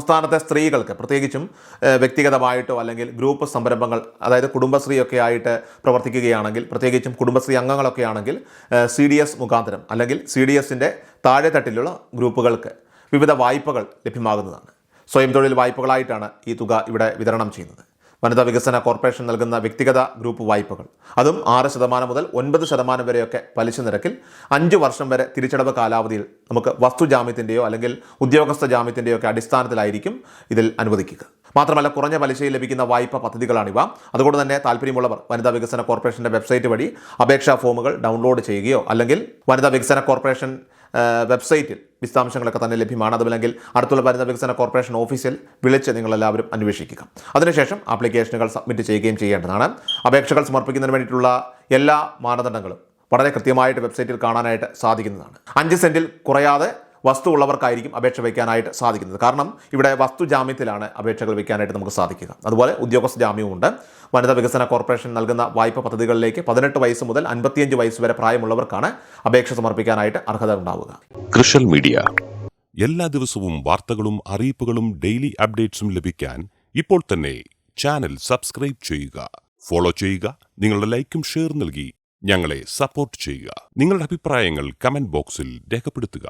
സംസ്ഥാനത്തെ സ്ത്രീകൾക്ക് പ്രത്യേകിച്ചും വ്യക്തിഗതമായിട്ടോ അല്ലെങ്കിൽ ഗ്രൂപ്പ് സംരംഭങ്ങൾ അതായത് കുടുംബശ്രീയൊക്കെ ആയിട്ട് പ്രവർത്തിക്കുകയാണെങ്കിൽ പ്രത്യേകിച്ചും കുടുംബശ്രീ അംഗങ്ങളൊക്കെ ആണെങ്കിൽ സി ഡി എസ് മുഖാന്തരം അല്ലെങ്കിൽ സി ഡി എസിന്റെ താഴെത്തട്ടിലുള്ള ഗ്രൂപ്പുകൾക്ക് വിവിധ വായ്പകൾ ലഭ്യമാകുന്നതാണ്. സ്വയം തൊഴിൽ വായ്പകളായിട്ടാണ് ഈ തുക ഇവിടെ വിതരണം ചെയ്യുന്നത്. വനിതാ വികസന കോർപ്പറേഷൻ നൽകുന്ന വ്യക്തിഗത ഗ്രൂപ്പ് വായ്പകൾ. അതും ആറ് ശതമാനം മുതൽ ഒൻപത് ശതമാനം വരെയൊക്കെ പലിശ നിരക്കിൽ അഞ്ച് വർഷം വരെ തിരിച്ചടവ് കാലാവധിയിൽ നമുക്ക് വസ്തു ജാമ്യത്തിന്റെയോ അല്ലെങ്കിൽ ഉദ്യോഗസ്ഥ ജാമ്യത്തിന്റെയോ ഒക്കെ അടിസ്ഥാനത്തിലായിരിക്കും ഇതിൽ അനുവദിക്കുക. മാത്രമല്ല കുറഞ്ഞ പലിശയിൽ ലഭിക്കുന്ന വായ്പ പദ്ധതികളാണിവ. അതുകൊണ്ട് തന്നെ താല്പര്യമുള്ളവർ വനിതാ വികസന കോർപ്പറേഷന്റെ വെബ്സൈറ്റ് വഴി അപേക്ഷാ ഫോമുകൾ ഡൗൺലോഡ് ചെയ്യുകയോ അല്ലെങ്കിൽ വനിതാ വികസന കോർപ്പറേഷൻ വെബ്സൈറ്റിൽ വിശദാംശങ്ങളൊക്കെ തന്നെ ലഭ്യമാണ്. അതുമല്ലെങ്കിൽ അടുത്തുള്ള വനിതാ വികസന കോർപ്പറേഷൻ ഓഫീസിൽ വിളിച്ച് നിങ്ങളെല്ലാവരും അന്വേഷിക്കുക. അതിനുശേഷം ആപ്ലിക്കേഷനുകൾ സബ്മിറ്റ് ചെയ്യുകയും ചെയ്യേണ്ടതാണ്. അപേക്ഷകൾ സമർപ്പിക്കുന്നതിന് വേണ്ടിയിട്ടുള്ള എല്ലാ മാനദണ്ഡങ്ങളും വളരെ കൃത്യമായിട്ട് വെബ്സൈറ്റിൽ കാണാനായിട്ട് സാധിക്കുന്നതാണ്. അഞ്ച് സെന്റിൽ കുറയാതെ വസ്തു ഉള്ളവർക്കായിരിക്കും അപേക്ഷ വയ്ക്കാനായിട്ട് സാധിക്കുന്നത്. കാരണം ഇവിടെ വസ്തു ജാമ്യത്തിലാണ് അപേക്ഷകൾ വയ്ക്കാനായിട്ട് നമുക്ക് സാധിക്കുക. അതുപോലെ ഉദ്യോഗസ്ഥ ജാമ്യവുമുണ്ട്. വനിതാ വികസന കോർപ്പറേഷൻ നൽകുന്ന വായ്പ പദ്ധതികളിലേക്ക് പതിനെട്ട് വയസ്സ് മുതൽ അൻപത്തിയഞ്ച് വയസ്സ് വരെ പ്രായമുള്ളവർക്കാണ് അപേക്ഷ സമർപ്പിക്കാനായിട്ട് അർഹത ഉണ്ടാവുക. കൃഷൽ മീഡിയ. എല്ലാ ദിവസവും വാർത്തകളും അറിയിപ്പുകളും ഡെയിലി അപ്ഡേറ്റ്സും ലഭിക്കാൻ ഇപ്പോൾ തന്നെ ചാനൽ സബ്സ്ക്രൈബ് ചെയ്യുക. ഫോളോ ചെയ്യുക. നിങ്ങളുടെ ലൈക്കും ഷെയർ നൽകി ഞങ്ങളെ സപ്പോർട്ട് ചെയ്യുക. നിങ്ങളുടെ അഭിപ്രായങ്ങൾ കമന്റ് ബോക്സിൽ രേഖപ്പെടുത്തുക.